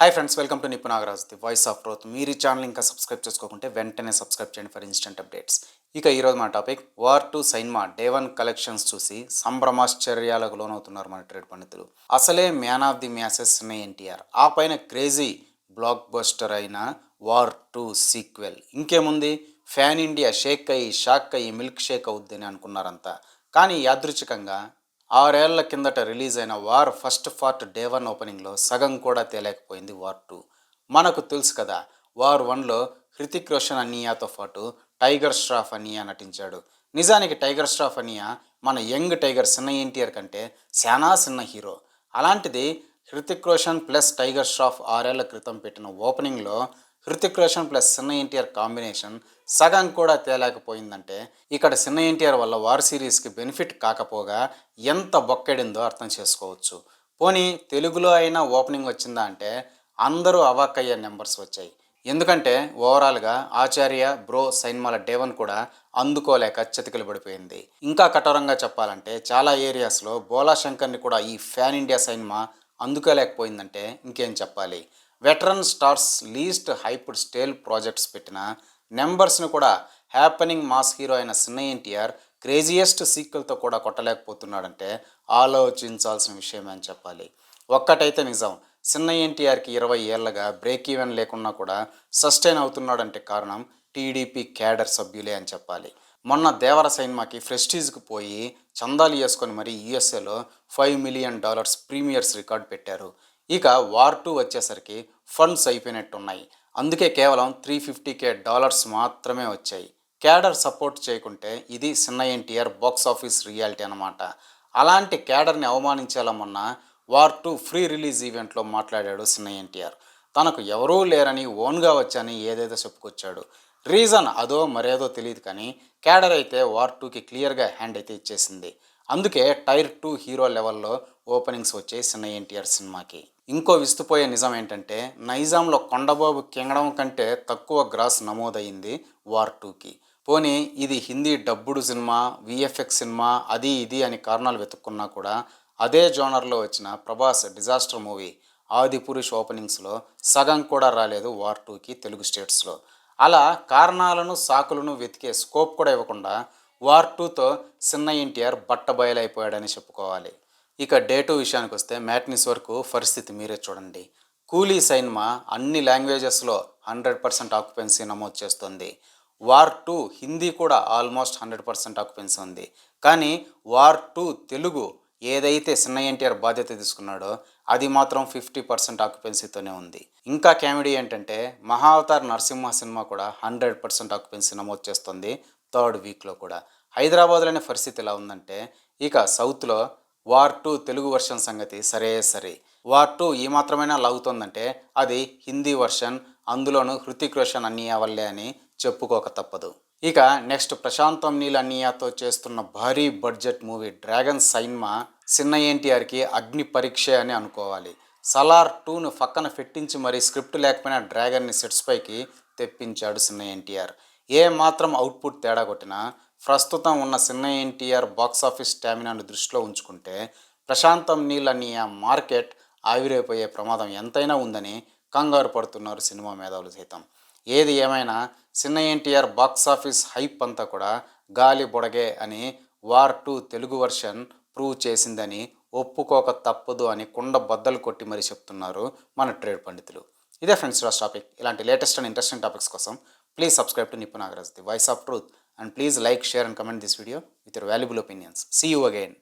Hi friends welcome to Nipunagaraj the voice of growth మీరు ఈ channel ఇంకా subscribe చేసుకోకుంటే వెంటనే సబ్స్క్రైబ్ చేయండి ఫర్ ఇన్స్టెంట్ అప్డేట్స్ ఇక ఈరోజు మన topic War two cinema day one collections చూసి సంభ్రమాశ్చర్యాలకు లోనవుతున్నారు మన ట్రేడ్ పండితులు. అసలే మ్యాన్ ఆఫ్ ది మ్యాసెస్ ఉన్నాయి ఎన్టీఆర్. ఆ పైన క్రేజీ బ్లాక్ బస్టర్ అయిన వార్ టు సీక్వెల్ ఇంకేముంది? ఫ్యాన్ ఇండియా షేక్ అయ్యి షాక్ అయ్యి మిల్క్ షేక్ అవుద్దని అనుకున్నారంతా. కానీ యాదృచ్ఛికంగా ఆరేళ్ళ కిందట రిలీజ్ అయిన War first part day one ఓపెనింగ్లో సగం కూడా తేలేకపోయింది వార్ టూ. మనకు తెలుసు కదా వార్ వన్లో హృతిక్ రోషన్ అనియాతో పాటు టైగర్ ష్రాఫ్ అనియా నటించాడు. నిజానికి టైగర్ ష్రాఫ్ అనియా మన యంగ్ టైగర్ చిన్న ఎన్టీఆర్ కంటే శానా చిన్న హీరో. అలాంటిది హృతిక్ రోషన్ ప్లస్ టైగర్ ష్రాఫ్ ఆరేళ్ళ క్రితం పెట్టిన ఓపెనింగ్లో హృతిక్ రోషన్ ప్లస్ చిన్న ఎన్టీఆర్ కాంబినేషన్ సగం కూడా తేలేకపోయిందంటే ఇక్కడ చిన్న ఎన్టీఆర్ వల్ల వార్ సిరీస్కి బెనిఫిట్ కాకపోగా ఎంత బొక్కెడిందో అర్థం చేసుకోవచ్చు. పోనీ తెలుగులో అయినా ఓపెనింగ్ వచ్చిందా అంటే అందరూ అవాక్కయ్యే నెంబర్స్ వచ్చాయి. ఎందుకంటే ఓవరాల్గా ఆచార్య బ్రో సైన్మాల డేవన్ కూడా అందుకోలేక చతికిలు పడిపోయింది. ఇంకా కఠోరంగా చెప్పాలంటే చాలా ఏరియాస్లో బోలా శంకర్ని కూడా ఈ ఫ్యాన్ ఇండియా సైన్మా అందుకోలేకపోయిందంటే ఇంకేం చెప్పాలి? Veteran stars least hyped stale projects పెట్టిన నెంబర్స్ని కూడా హ్యాపనింగ్ మాస్ హీరో అయిన సిన్న ఎన్టీఆర్ క్రేజియస్ట్ సీక్వెల్తో కూడా కొట్టలేకపోతున్నాడంటే ఆలోచించాల్సిన విషయమే అని చెప్పాలి. ఒక్కటైతే నిజం చిన్న ఎన్టీఆర్కి ఇరవై ఏళ్ళగా బ్రేక్ ఈవెన్ లేకున్నా కూడా సస్టైన్ అవుతున్నాడంటే కారణం టీడీపీ క్యాడర్ సభ్యులే అని చెప్పాలి. మొన్న దేవర సైన్మాకి ఫ్రెస్టీజ్కి పోయి చందాలు వేసుకొని మరి యుఎస్ఏలో five million dollars premiers record పెట్టారు. ఇక వార్ టూ వచ్చేసరికి ఫండ్స్ అయిపోయినట్టున్నాయి. అందుకే కేవలం త్రీ ఫిఫ్టీ కే డాలర్స్ మాత్రమే వచ్చాయి. క్యాడర్ సపోర్ట్ చేయకుంటే ఇది చిన్న ఎన్టీఆర్ బాక్స్ ఆఫీస్ రియాలిటీ అనమాట అలాంటి క్యాడర్ని అవమానించేలా మొన్న వార్ టూ ఫ్రీ రిలీజ్ ఈవెంట్లో మాట్లాడాడు చిన్న ఎన్టీఆర్. తనకు ఎవరూ లేరని ఓన్గా వచ్చని ఏదేదో చెప్పుకొచ్చాడు. రీజన్ అదో మరేదో తెలియదు కానీ క్యాడర్ అయితే వార్ టూకి క్లియర్గా హ్యాండ్ అయితే ఇచ్చేసింది. అందుకే టైర్ టూ హీరో లెవెల్లో ఓపెనింగ్స్ వచ్చాయి చిన్న ఎన్టీఆర్ సినిమాకి. ఇంకో విస్తుపోయే నిజం ఏంటంటే నైజాంలో కొండబాబు కింగడం కంటే తక్కువ గ్రాస్ నమోదైంది వార్ టూకి. పోనీ ఇది Hindi dubbed cinema VFX cinema అది ఇది అని కారణాలు వెతుక్కున్నా కూడా అదే జోనర్లో వచ్చిన ప్రభాస్ డిజాస్టర్ మూవీ ఆది పురుష్ ఓపెనింగ్స్లో సగం కూడా రాలేదు వార్ టూకి తెలుగు స్టేట్స్లో. అలా కారణాలను సాకులను వెతికే స్కోప్ కూడా ఇవ్వకుండా వార్ టూతో చిన్న ఎన్టీఆర్ బట్ట బయలైపోయాడని చెప్పుకోవాలి. ఇక డే టూ విషయానికి వస్తే మ్యాట్నిస్ వరకు పరిస్థితి మీరే చూడండి. కూలీ సైన్మా అన్ని లాంగ్వేజెస్లో హండ్రెడ్ పర్సెంట్ ఆక్యుపెన్సీ నమోదు చేస్తుంది. వార్ టూ హిందీ కూడా ఆల్మోస్ట్ హండ్రెడ్ పర్సెంట్ ఆక్యుపెన్సీ ఉంది. కానీ వార్ టూ తెలుగు ఏదైతే చిన్న ఎన్టీఆర్ బాధ్యత తీసుకున్నాడో అది మాత్రం ఫిఫ్టీ పర్సెంట్ ఆక్యుపెన్సీతోనే ఉంది. ఇంకా కామెడీ ఏంటంటే మహావతార్ నరసింహ సినిమా కూడా హండ్రెడ్ పర్సెంట్ ఆక్యుపెన్సీ నమోదు చేస్తుంది. థర్డ్ వీక్లో కూడా. హైదరాబాద్లోనే పరిస్థితి ఎలా ఉందంటే ఇక సౌత్లో వార్ టూ తెలుగు వర్షన్ సంగతి సరే సరే. వార్ టూ ఈ మాత్రమైనా లాగుతోందంటే అది హిందీ వర్షన్ అందులోనూ హృతిక్ రోషన్ అన్నయ్య వల్లే అని చెప్పుకోక తప్పదు. ఇక నెక్స్ట్ ప్రశాంతం నీల్ అన్నయ్యతో చేస్తున్న భారీ బడ్జెట్ మూవీ డ్రాగన్ సైన్మా చిన్న ఎన్టీఆర్కి అగ్ని పరీక్ష అని అనుకోవాలి. సలార్ టూను పక్కన పెట్టించి మరి స్క్రిప్ట్ లేకపోయినా డ్రాగన్ని సెట్స్ పైకి తెప్పించాడు చిన్న ఎన్టీఆర్. ఏ మాత్రం అవుట్పుట్ తేడా కొట్టినా ప్రస్తుతం ఉన్న చిన్న ఎన్టీఆర్ బాక్సాఫీస్ స్టామినాను దృష్టిలో ఉంచుకుంటే ప్రశాంతం నీళ్ళని ఆ మార్కెట్ ఆవిరైపోయే ప్రమాదం ఎంతైనా ఉందని కంగారు పడుతున్నారు సినిమా మేధావులు సైతం. ఏది ఏమైనా చిన్న ఎన్టీఆర్ బాక్స్ ఆఫీస్ హైప్ అంతా కూడా గాలి బొడగే అని war two Telugu version prove చేసిందని ఒప్పుకోక తప్పదు అని కుండ బద్దలు కొట్టి మరీ చెప్తున్నారు మన ట్రేడ్ పండితులు. ఇదే ఫ్రెండ్స్ టాపిక్. ఇలాంటి లేటెస్ట్ అండ్ ఇంట్రెస్టింగ్ టాపిక్స్ కోసం please subscribe to Nippu Nagaraj the voice of truth and please like share and comment this video with your valuable opinions see you again